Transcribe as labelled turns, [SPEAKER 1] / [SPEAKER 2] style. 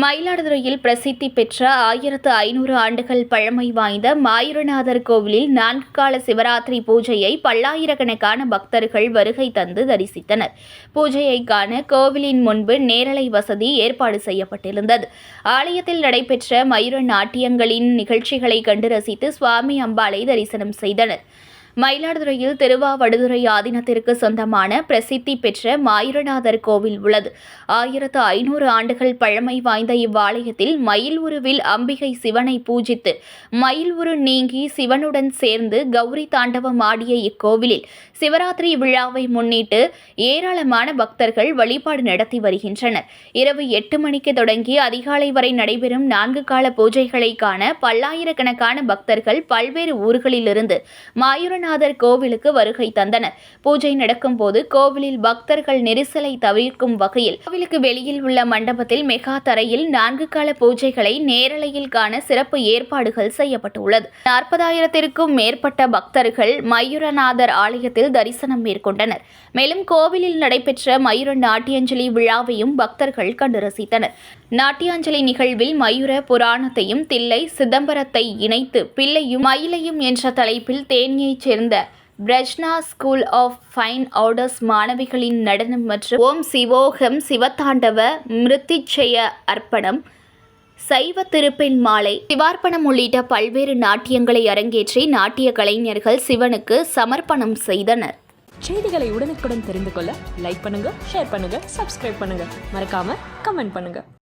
[SPEAKER 1] மயிலாடுதுறையில் பிரசித்தி பெற்ற ஆயிரத்து ஐநூறு ஆண்டுகள் பழமை வாய்ந்த மாயூரநாதர் கோவிலில் நான்கு கால சிவராத்திரி பூஜையை பல்லாயிரக்கணக்கான பக்தர்கள் வருகை தந்து தரிசித்தனர். பூஜையை காண கோவிலின் முன்பு நேரலை வசதி ஏற்பாடு செய்யப்பட்டிருந்தது. ஆலயத்தில் நடைபெற்ற மயூர நாட்டியங்களின் நிகழ்ச்சிகளை கண்டு ரசித்து சுவாமி அம்பாளை தரிசனம் செய்தனர். மயிலாடுதுறையில் திருவாவடுதுறை ஆதீனத்திற்கு சொந்தமான பிரசித்தி பெற்ற மாயூரநாதர் கோவில் உள்ளது. ஆயிரத்து ஐநூறு ஆண்டுகள் பழமை வாய்ந்த இவ்வாலயத்தில் மயில் உருவில் அம்பிகை சிவனை பூஜித்து மயில் உரு நீங்கி சிவனுடன் சேர்ந்து கௌரி தாண்டவம் ஆடிய இக்கோவிலில் சிவராத்திரி விழாவை முன்னிட்டு ஏராளமான பக்தர்கள் வழிபாடு நடத்தி வருகின்றனர். இரவு எட்டு மணிக்கு தொடங்கி அதிகாலை வரை நடைபெறும் நான்கு கால பூஜைகளை காண பல்லாயிரக்கணக்கான பக்தர்கள் பல்வேறு ஊர்களிலிருந்து மாயூரநாதர் கோவிலுக்கு வருகை தந்தனர். பூஜை நடக்கும் போது கோவிலில் பக்தர்கள் நெரிசலை தவிர்க்கும் வகையில் கோவிலுக்கு வெளியில் உள்ள மண்டபத்தில் மெகா தரையில் நான்கு கால பூஜைகளை நேரலையில் காண சிறப்பு ஏற்பாடுகள் செய்யப்பட்டுள்ளது. நாற்பதாயிரத்திற்கும் மேற்பட்ட பக்தர்கள் மயூரநாதர் ஆலயத்தில் தரிசனம் மேற்கொண்டனர். மேலும் கோவிலில் நடைபெற்ற மயூர நாட்டியஞ்சலி விழாவையும் பக்தர்கள் கண்டு ரசித்தனர். நாட்டியாஞ்சலி நிகழ்வில் மயூர புராணத்தையும் தில்லை சிதம்பரத்தை இணைத்து பிள்ளையும் மயிலையும் என்ற தலைப்பில் தேனியைச் சேர்ந்த Prajna school of fine arts மாணவிகளின் நடனம் மற்றும் ஓம் சிவோகம் சிவத்தாண்டவ மிருத்திச்சய அர்ப்பணம் சைவ திருப்பெண் மாலை சிவார்ப்பணம் உள்ளிட்ட பல்வேறு நாட்டியங்களை அரங்கேற்றி நாட்டிய கலைஞர்கள் சிவனுக்கு சமர்ப்பணம் செய்தனர்.
[SPEAKER 2] செய்திகளை உடனுக்குடன் தெரிந்து கொள்ள லைக் பண்ணுங்க ஷேர் பண்ணுங்க சப்ஸ்கிரைப் பண்ணுங்க. மறக்காம கமெண்ட் பண்ணுங்க.